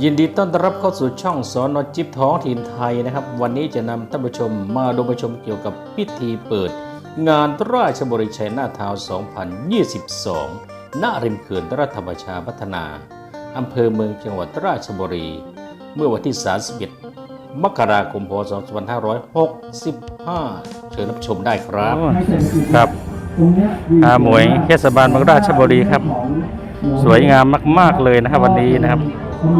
ยินดีต้อนรับเข้าสู่ช่องสอนอจิบท้องถิ่นไทยนะครับ วันนี้จะนำท่านผู้ชมมาดูประชมเกี่ยวกับพิธีเปิด งานราชบุรีชัยนาทาวน์2022 ณริมเขื่อนรัฐประชาพัฒนาอำเภอเมืองจังหวัดราชบุรี เมื่อวันที่ 31 มกราคม พศ 2565 เชิญรับชมได้ครับ ครับอาหมวยเทศบาลเมืองราชบุรีครับ สวยงามมาก ๆ เลยนะครับวันนี้นะครับ อัน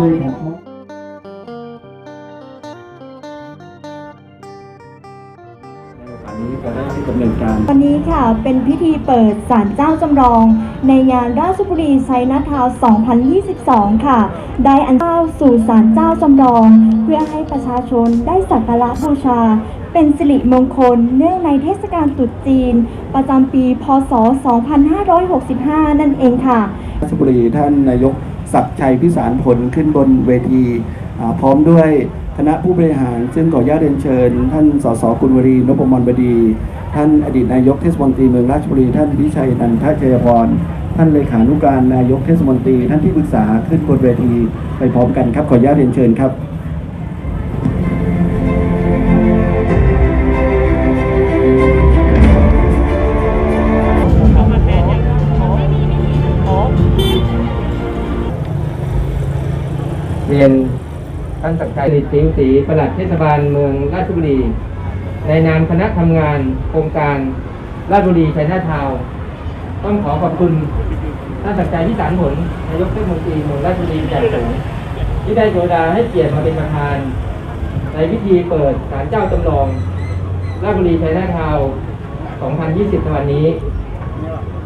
นี้จะได้ดำเนินการ วันนี้ค่ะเป็นพิธีเปิดศาลเจ้าจำลอง ในงานราชบุรีไซนาทาวน์2022 ค่ะ ได้อันเข้าสู่ศาลเจ้าจำลอง เพื่อให้ประชาชนได้สักการะบูชา เป็นสิริมงคล เนื่องในเทศกาลตรุษจีน ประจำปี พศ 2565 นั่นเองค่ะ ราชบุรีท่านนายก ศักดิ์ชัยพิสารผลขึ้นบนเวที พร้อมด้วยคณะผู้บริหาร ซึ่งขออนุญาตเรียนเชิญ ท่านสสกุลวรีนพมรบดี ท่านอดีตนายกเทศมนตรีเมืองราชบุรี ท่านวิชัยนันทชัยพรท่านเลขานุการนายกเทศมนตรี ท่านที่ปรึกษาขึ้นบนเวที ไปพร้อมกันครับขออนุญาตเรียนเชิญครับ เรียนท่านศักชัยฤทธิ์สิงศรีปลัดเทศบาลเมืองราชบุรี ในนามคณะทำงานโครงการราชบุรีชัยนาทาวนต้องขอขอบคุณท่านศักชัยพิสารผลนายกเทศมนตรีเมืองราชบุรีอย่างสูงที่ได้โปรดาให้เกียรติมาเป็นประธาน ในพิธีเปิดศาลเจ้าจำลองราชบุรีชัยนาทาวน2020ในวันนี้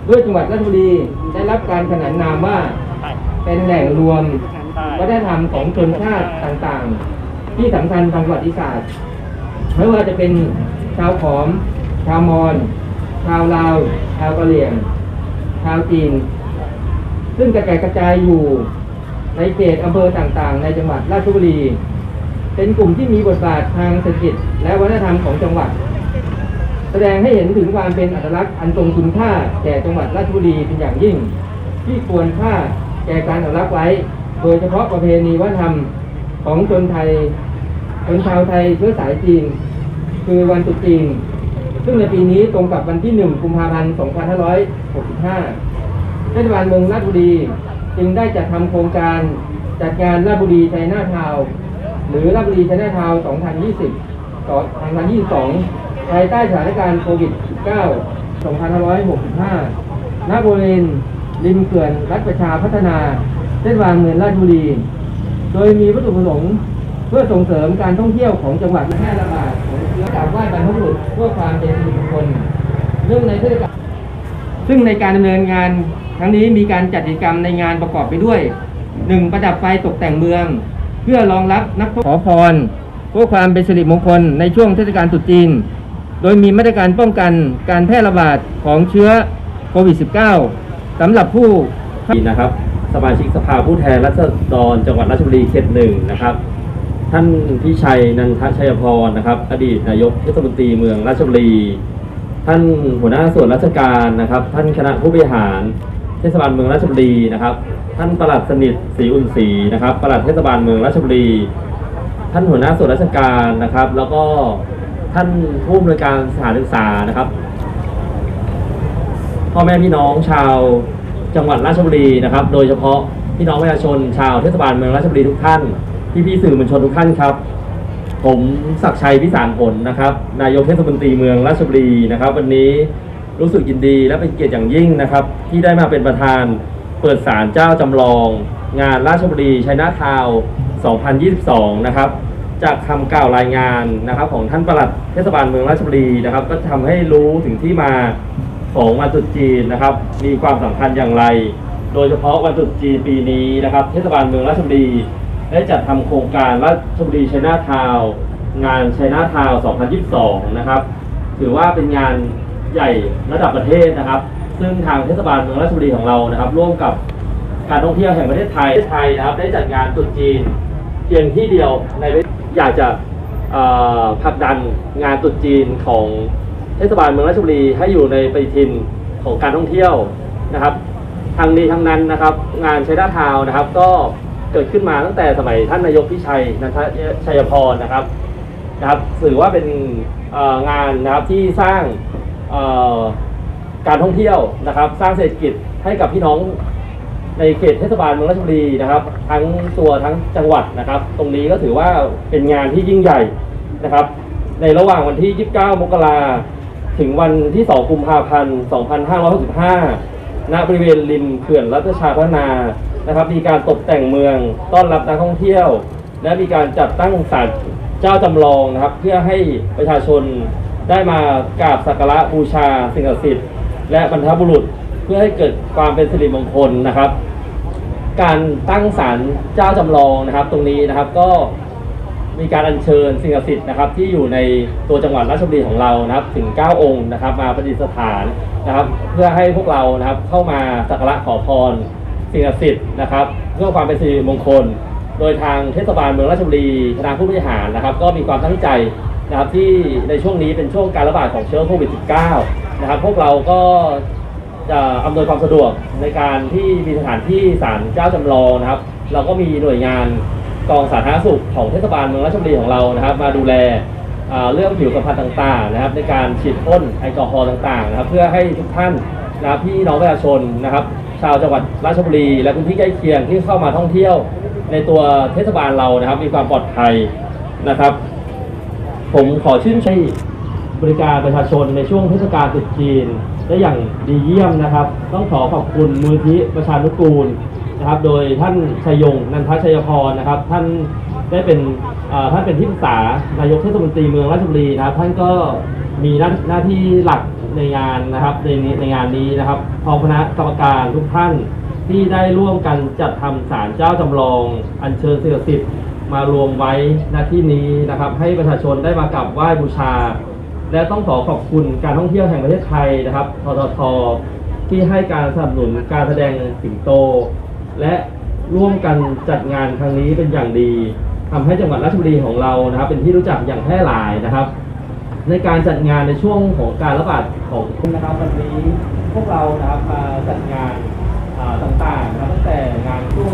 ด้วยจังหวัดราชบุรีได้รับการขนานนามว่า เป็นแหล่งรวม วัฒนธรรมของชนชาติต่างๆ ที่สำคัญทางประวัติศาสตร์ไม่ว่าจะเป็นชาวขอม ชาวมอญชาวลาวชาวกะเหรี่ยง ชาวจีน ซึ่งกระจายกระจายอยู่ในเขตอำเภอต่างๆ ในจังหวัดราชบุรี เป็นกลุ่มที่มีบทบาททางเศรษฐกิจและวัฒนธรรมของจังหวัด แสดงให้เห็นถึงความเป็นอัตลักษณ์อันทรงคุณค่าแก่จังหวัดราชบุรีเป็นอย่างยิ่ง ที่ควรค่าแก่การอนุรักษ์ไว้ โดยเฉพาะประเพณีวัฒนธรรมของชนไทยชนชาวไทยเชื้อสายจีน คือวันตรุษจีน ซึ่งในปีนี้ตรงกับวันที่ 1 กุมภาพันธ์ 2565เทศบาลเมืองราชบุรีจึงได้จัดทำโครงการจัดงานราชบุรีไชัยนาทาวหรือราชบุรีไชัยนาทาวน์2020ต่อ2022 ภายใต้สถานการณ์โควิด -19 2565ณบริเวณริมเขื่อนรัฐประชาพัฒนา ส้นวางเมืองราชบุรี โดยมีวัตถุประสงค์เพื่อส่งเสริมการท่องเที่ยวของจังหวัดและแพร่ระบาดของเชื้อกราบไหว้บรรพบุรุษเพื่อความเป็นสิริมงคลเนื่องในเทศกาลซึ่งในการดำเนินงานครั้งนี้มีการจัดกิจกรรมในงานประกอบไปด้วย 1. ประดับไฟตกแต่งเมือง เพื่อรองรับนักท่องขอพรเพื่อความเป็นสิริมงคลในช่วงเทศกาลตรุษจีน โดยมีมาตรการป้องกันการแพร่ระบาดของเชื้อโควิด -19 สำหรับผู้นะครับ สมาชิกสภาผู้แทนราษฎรจังหวัดราชบุรีเขตหนึ่งนะครับ ท่านพิชัยนันทชัยพรนะครับ อดีตนายกเทศมนตรีเมืองราชบุรี ท่านหัวหน้าส่วนราชการนะครับ ท่านคณะผู้บริหารเทศบาลเมืองราชบุรีนะครับ ท่านประหลัดสนิทศรีอุ่นศรีนะครับประหลัดเทศบาลเมืองราชบุรี ท่านหัวหน้าส่วนราชการนะครับ แล้วก็ท่านผู้อำนวยการสถานศึกษานะครับพ่อแม่พี่น้องชาว จังหวัดราชบุรีนะครับ โดยเฉพาะพี่น้องประชาชนชาวเทศบาลเมืองราชบุรีทุกท่าน พี่พี่สื่อมวลชนทุกท่านครับ ผมศักชัยพิสารผลนะครับ นายกเทศมนตรีเมืองราชบุรีนะครับ วันนี้รู้สึกยินดีและเป็นเกียรติอย่างยิ่งนะครับ ที่ได้มาเป็นประธานเปิดศาลเจ้าจำลอง งานราชบุรีชัยนาทาวน์2022 นะครับจากคำกล่าวรายงานนะครับของท่านประหลัดเทศบาลเมืองราชบุรีนะครับ ก็ทำให้รู้ถึงที่มา ของวันตรุษจีนนะครับ มีความสำคัญอย่างไร โดยเฉพาะวันตรุษจีนปีนี้นะครับ เทศบาลเมืองราชบุรีได้จัดทำโครงการราชบุรีชนาทาวงานชนาทาว2022 นะครับ ถือว่าเป็นงานใหญ่ระดับประเทศนะครับ ซึ่งทางเทศบาลเมืองราชบุรีของเรานะครับ ร่วมกับการท่องเที่ยวแห่งประเทศไทยไทยนะครับ ได้จัดงานตรุษจีนเพียงที่เดียวในอยากจะผลักดันงานตรุษจีนของ เทศบาลเมืองราชบุรีให้อยู่ในปฏิทินของการท่องเที่ยวนะครับทางนี้ทั้งนั้นนะครับ งานชัยนาทาวนะครับ ก็เกิดขึ้นมาตั้งแต่สมัยท่านนายกพิชัยนันทชัยพรนะครับนะครับถือว่าเป็นงานนะครับที่สร้างการท่องเที่ยวนะครับ สร้างเศรษฐกิจให้กับพี่น้องในเขตเทศบาลเมืองราชบุรีนะครับ ทั้งตัวทั้งจังหวัดนะครับ ตรงนี้ก็ถือว่าเป็นงานที่ยิ่งใหญ่นะครับ ในระหว่างวันที่ 29 มกรา ถึงวันที่ 2 กุมภาพันธ์ 2565 ณ บริเวณริมเขื่อนรัตชาพนา นะครับ มีการตกแต่งเมือง ต้อนรับนักท่องเที่ยว และมีการจัดตั้งศาลเจ้าจำลองนะครับ เพื่อให้ประชาชนได้มากราบสักการะบูชาสิ่งศักดิ์สิทธิ์ และบรรพบุรุษ เพื่อให้เกิดความเป็นสิริมงคลนะครับ การตั้งศาลเจ้าจำลองนะครับ ตรงนี้นะครับก็ มีการอัญเชิญสิ่งศักดิ์สิทธิ์นะครับที่อยู่ในตัวจังหวัดราชบุรีของเรานะครับถึง 9 องค์นะครับ มาประดิษฐานนะครับเพื่อให้พวกเรานะครับเข้ามาสักการะขอพรสิ่งศักดิ์สิทธิ์นะครับเพื่อความเป็นสิริมงคล โดยทางเทศบาลเมืองราชบุรีคณะผู้บริหารนะครับ ก็มีความตั้งใจนะครับที่ในช่วงนี้เป็นช่วงการระบาดของเชื้อโควิด -19 นะครับพวกเราก็จะอำนวยความสะดวกในการที่มีสถานที่ศาลเจ้าจำลองนะครับ เราก็มีหน่วยงาน กองสาธารณสุขของเทศบาลเมืองราชบุรีของเรานะครับ มาดูแลเรื่องผิวสัมผัสต่างๆนะครับ ในการฉีดพ่นแอลกอฮอล์ต่างๆนะครับเพื่อให้ทุกท่านนะพี่น้องประชาชนนะครับ ชาวจังหวัดราชบุรี และพื้นที่ใกล้เคียงที่เข้ามาท่องเที่ยวในตัวเทศบาลเรานะครับ มีความปลอดภัยนะครับ ผมขอชื่นชมบริการประชาชนในช่วงเทศกาลตรุษจีนได้อย่างดีเยี่ยมนะครับ ต้องขอขอบคุณมูลที่ประชานุกูล นะครับ โดยท่านชัยยงนันทชัยพรนะครับ ท่านได้เป็นท่านเป็นที่ปรึกษานายกเทศมนตรีเมืองราชบุรีนะครับ ท่านก็มีหน้าหน้าที่หลักในงานนะครับในในงานนี้นะครับพร้อมคณะกรรมการทุกท่านที่ได้ร่วมกันจัดทำศาลเจ้าจำลอง อัญเชิญสิ่งศักดิ์สิทธิ์มารวมไว้ณที่นี้นะครับ ให้ประชาชนได้มากราบไหว้บูชา และต้องขอขอบคุณการท่องเที่ยวแห่งประเทศไทยนะครับทททที่ให้การสนับสนุนการแสดงสิงโต และร่วมกันจัดงานครั้งนี้เป็นอย่างดีทำให้จังหวัดราชบุรีของเรานะครับ เป็นที่รู้จักอย่างแพร่หลายนะครับ ในการจัดงานในช่วงของการระบาดของโควิดนะครับวันนี้พวกเรานะครับมาจัดงานอ่าต่างๆนะครับตั้งแต่งานช่วง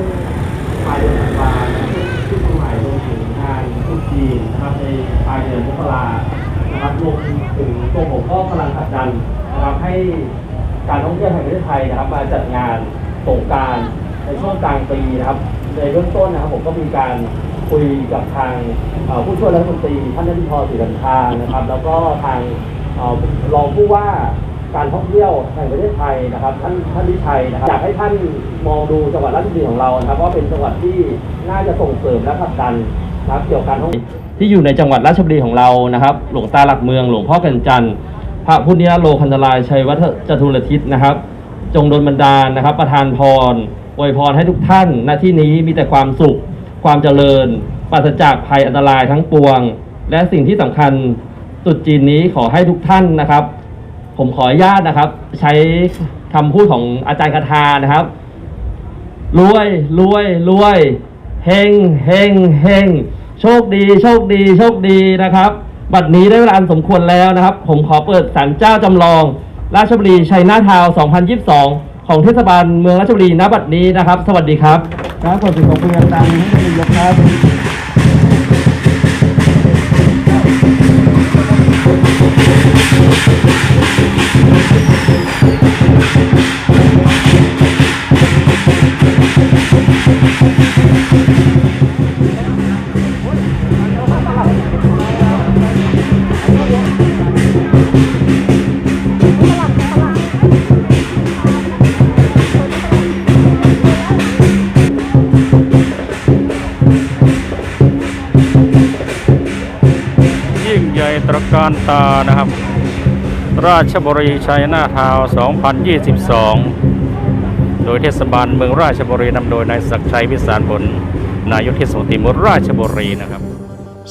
ปลายเดือนธันวาคมที่เชียงใหม่รวมถึงงานตรุษจีนนะครับในปลายเดือนมกรานะครับรวมถึงตัวผมก็กำลังผลักดันนะครับให้การท่องเที่ยวแห่งประเทศไทยนะครับ มาจัดงานสงการ ในช่วงกลางปีนะครับ ในเบื้องต้นนะครับผมก็มีการคุยกับทางผู้ช่วยรัฐมนตรีท่านนทิพรศรีรันทานะครับ แล้วก็ทางรองผู้ว่าการท่องเที่ยวแห่งประเทศไทยนะครับท่านท่านวิชัยนะครับอยากให้ท่านมองดูจังหวัดราชบุรีของเรานะครับว่าเป็นจังหวัดที่น่าจะส่งเสริมและผลักดันนะครับเกี่ยวกับการท่องที่อยู่ในจังหวัดราชบุรีของเรานะครับ หลวงตาหลักเมืองหลวงพ่อกันจันทร์พระพุทธโลคันตรายชัยวัฒจตุรทิศนะครับ จงโดนบันดาลนะครับ ประทานพร อวยพรให้ทุกท่านณที่นี้มีแต่ความสุข ความเจริญ ปราศจากภัยอันตรายทั้งปวง และสิ่งที่สำคัญตรุษจีนนี้ขอให้ทุกท่านนะครับ ผมขออนุญาตนะครับ ใช้คำพูดของอาจารย์คาทานะครับรวยรวยรวยเฮงเฮงเฮงโชคดี โชคดี โชคดีนะครับ บัดนี้ได้เวลาอันสมควรแล้วนะครับ ผมขอเปิดศาลเจ้าจำลอง ราชบุรีชัยนาทาว 2022 ของเทศบาลเมืองราชบุรีณบัดนี้นะครับ สวัสดีครับ ครับขอบคุณขอบคุณอาจารย์ให้ท่านนายกครับยิ่ การตานะครับ ราชบุรีชัยนาทาว 2022 โดยเทศบาลเมืองราชบุรีนำโดยนายศักดิ์ชัยวิสารผลนายกเทศมนตรีเมืองราชบุรีนะครับ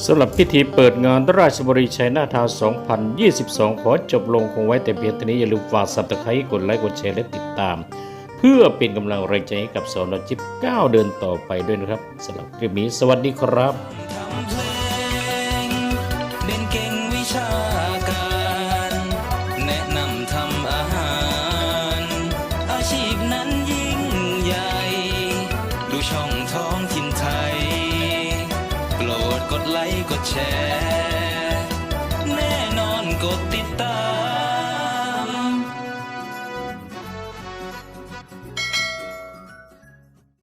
สำหรับพิธีเปิดงานราชบุรีชัยนาทาว 2022 ขอจบลงคงไว้แต่เพียงเท่านี้อย่าลืมฝากสับตะไคร้กดไลค์กดแชร์และติดตาม เพื่อเป็นกำลังแรงใจให้กับสอนจิบก้าวเดินต่อไปด้วยนะครับสำหรับคลิปนี้สวัสดีครับ รด